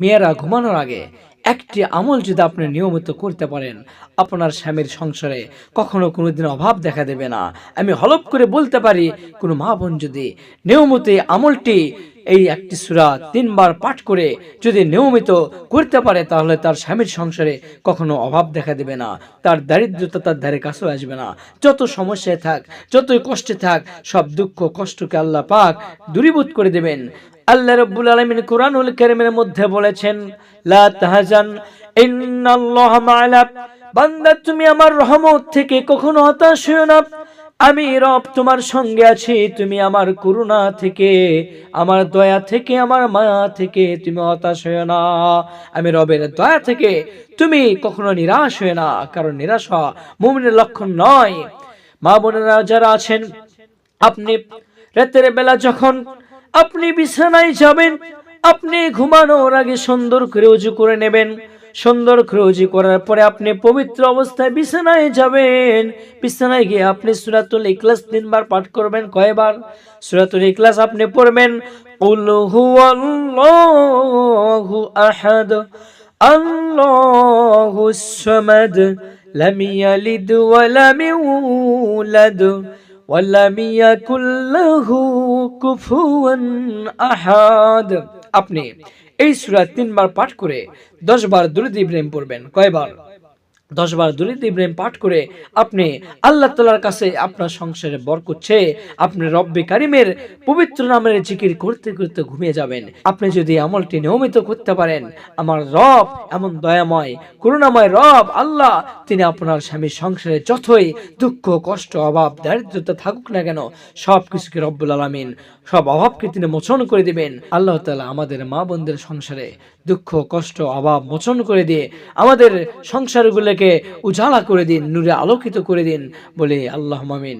মেয়েরা ঘুমানোর আগে একটি আমল যদি আপনি নিয়মিত করতে পারেন, আপনার স্বামীর সংসারে কখনো কোনো দিন অভাব দেখা দেবে না। আমি হলপ করে বলতে পারি, কোনো মা বোন যদি নিয়মিত আমলটি এই একটি সুরা তিনবার পাঠ করে যদি নিয়মিত করতে পারে, তাহলে তার স্বামীর সংসারে কখনো অভাব দেখা দেবে না। তার দারিদ্রতা তার ধারে কাছেও আসবে না। যত সমস্যায় থাক, যতই কষ্টে থাক, সব দুঃখ কষ্টকে আল্লাহ পাক দূরীভূত করে দেবেন। আল্লাহ রব্বুল আলমিন কোরআনুল কারীমের মধ্যে বলেছেন তাহজান বান্দা তুমি আমার রহমত থেকে কখনো হতাশ হও না। আমি রব তোমার সঙ্গে আছি, তুমি আমার করুণা থেকে, আমার দয়া থেকে, আমার মায়া থেকে তুমি হতাশ হও না। আমি রবের দয়া থেকে তুমি কখনো নিরাশ হয়ে না, কারণ নিরাশ হওয়া মুমিনের লক্ষণ নয়। মা বোনেরা যারা আছেন, আপনি রাতের বেলা যখন আপনি বিছানায় যাবেন, আপনি ঘুমানোর আগে সুন্দর করে উজু করে নেবেন সুন্দর উজু করার পরে আপনি পবিত্র অবস্থায় বিছানায় যাবেন। বিছানায় গিয়ে আপনি সুরাতুল ইখলাস তিনবার পাঠ করবেন। কয়বার? সুরাতুল ইখলাস আপনি পড়বেন আহাদ। আপনি এই সুরা তিনবার পাঠ করে 10 বার দুরূদ ইব্রাহিম পড়বেন কয়বার? দশ বার দুরিদ ইব্রাহিম পাঠ করে আপনি আল্লাহ তালার কাছে আপনার সংসারে বরকত চেয়ে আপনি রব্বে কারিমের পবিত্র নামের জিকির করতে করতে ঘুমিয়ে যাবেন। আপনি যদি আমলটি নিয়মিত করতে পারেন, আমার রব এমন দয়াময়, করুণাময় রব, আল্লাহ, তিনি আপনার স্বামীর সংসারে যতই দুঃখ, কষ্ট, অভাব, দারিদ্রতা থাকুক না কেন, সব কিছুকে রব্বুল আলমিন, সব অভাবকে তিনি মোচন করে দিবেন। আল্লাহ তালা আমাদের মা বোনদের সংসারে দুঃখ, কষ্ট, অভাব মোচন করে দিয়ে আমাদের সংসারগুলোকে উজালা করে দিন নূরে আলোকিত করে দিন বলে আল্লাহ মামিন